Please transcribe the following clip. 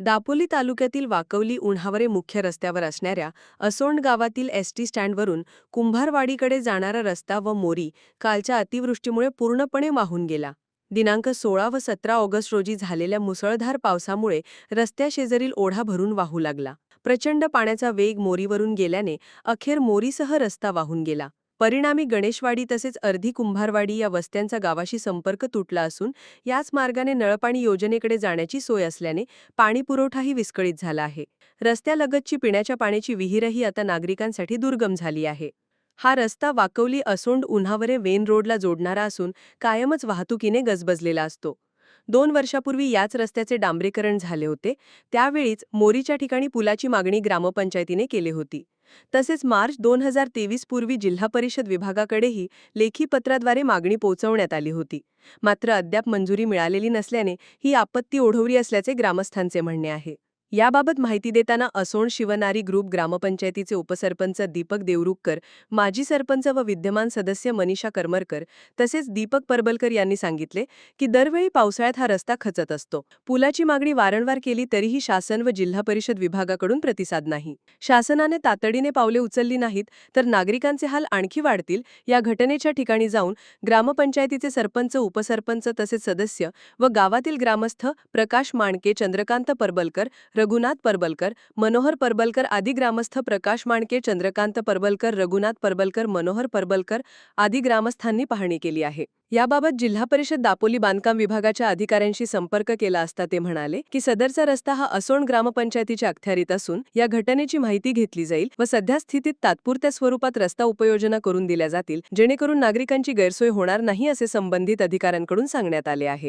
दापोली तालुक्यातील वाकवली उन्हावरे मुख्य रस्त्यावर असणाऱ्या असोंड गावातील एस टी स्टँडवरून कुंभारवाडीकडे जाणारा रस्ता व मोरी कालच्या अतिवृष्टीमुळे पूर्णपणे वाहून गेला. दिनांक सोळा व सतरा ऑगस्ट रोजी झालेल्या मुसळधार पावसामुळे रस्त्याशेजारील ओढा भरून वाहू लागला. प्रचंड पाण्याचा वेग मोरीवरून गेल्याने अखेर मोरीसह रस्ता वाहून गेला. परिणामी गणेशवाडी तसेच अर्धी कुंभारवाडी या वस्त्यांचा गावाशी संपर्क तुटला असून याच मार्गाने नळपाणी योजनेकडे जाण्याची सोय असल्याने पाणी पुरवठाही विस्कळीत झाला आहे. रस्त्यालगतची पिण्याच्या पाण्याची विहीरही आता नागरिकांसाठी दुर्गम झाली आहे. हा रस्ता वाकवली असोंड उन्हावरे वेन रोडला जोडणारा असून कायमच वाहतुकीने गजबजलेला असतो. दोन वर्षापूर्वी याच रस्त्याचे डांबरीकरण झाले होते. त्यावेळीच मोरीच्या ठिकाणी पुलाची मागणी ग्रामपंचायतीने केली होती. तसेच मार्च दोन हजार तेवीस पूर्वी जिल्हा परिषद विभागाकडेही लेखी पत्राद्वारे मागणी पोहोचवण्यात आली होती. मात्र अद्याप मंजुरी मिळालेली नसल्याने ही आपत्ती ओढवली असल्याचे ग्रामस्थांचे म्हणणे आहे. याबाबत माहिती देताना असोण शिवनारी ग्रुप ग्रामपंचायतीचे उपसरपंच दीपक देवरुखकर माजी सरपंच व विद्यमान सदस्य मनीषा करमरकर तसेच दीपक परबलकर यांनी सांगितले की दरवेळी पावसाळ्यात हा रस्ता खचत असतो. पुलाची मागणी वारंवार केली तरीही शासन व जिल्हा परिषद विभागाकडून प्रतिसाद नाही. शासनाने तातडीने पावले उचलली नाहीत तर नागरिकांचे हाल आणखी वाढतील या घटनेच्या ठिकाणी जाऊन ग्रामपंचायतीचे सरपंच उपसरपंच तसेच सदस्य व गावातील ग्रामस्थ प्रकाश माणके चंद्रकांत परबलकर रघुनाथ परबलकर मनोहर परबलकर आदी ग्रामस्थ प्रकाश माणके चंद्रकांत परबलकर रघुनाथ परबलकर मनोहर परबलकर आदी ग्रामस्थांनी पाहणी केली आहे. याबाबत जिल्हा परिषद दापोली बांधकाम विभागाच्या अधिकाऱ्यांशी संपर्क केला असता ते म्हणाले की सदरचा रस्ता हा असोण ग्रामपंचायतीच्या अखत्यारीत असून या घटनेची माहिती घेतली जाईल व सध्या स्थितीत तात्पुरत्या स्वरूपात रस्ता उपयोजना करून दिल्या जातील जेणेकरून नागरिकांची गैरसोय होणार नाही असे संबंधित अधिकाऱ्यांकडून सांगण्यात आले आहे.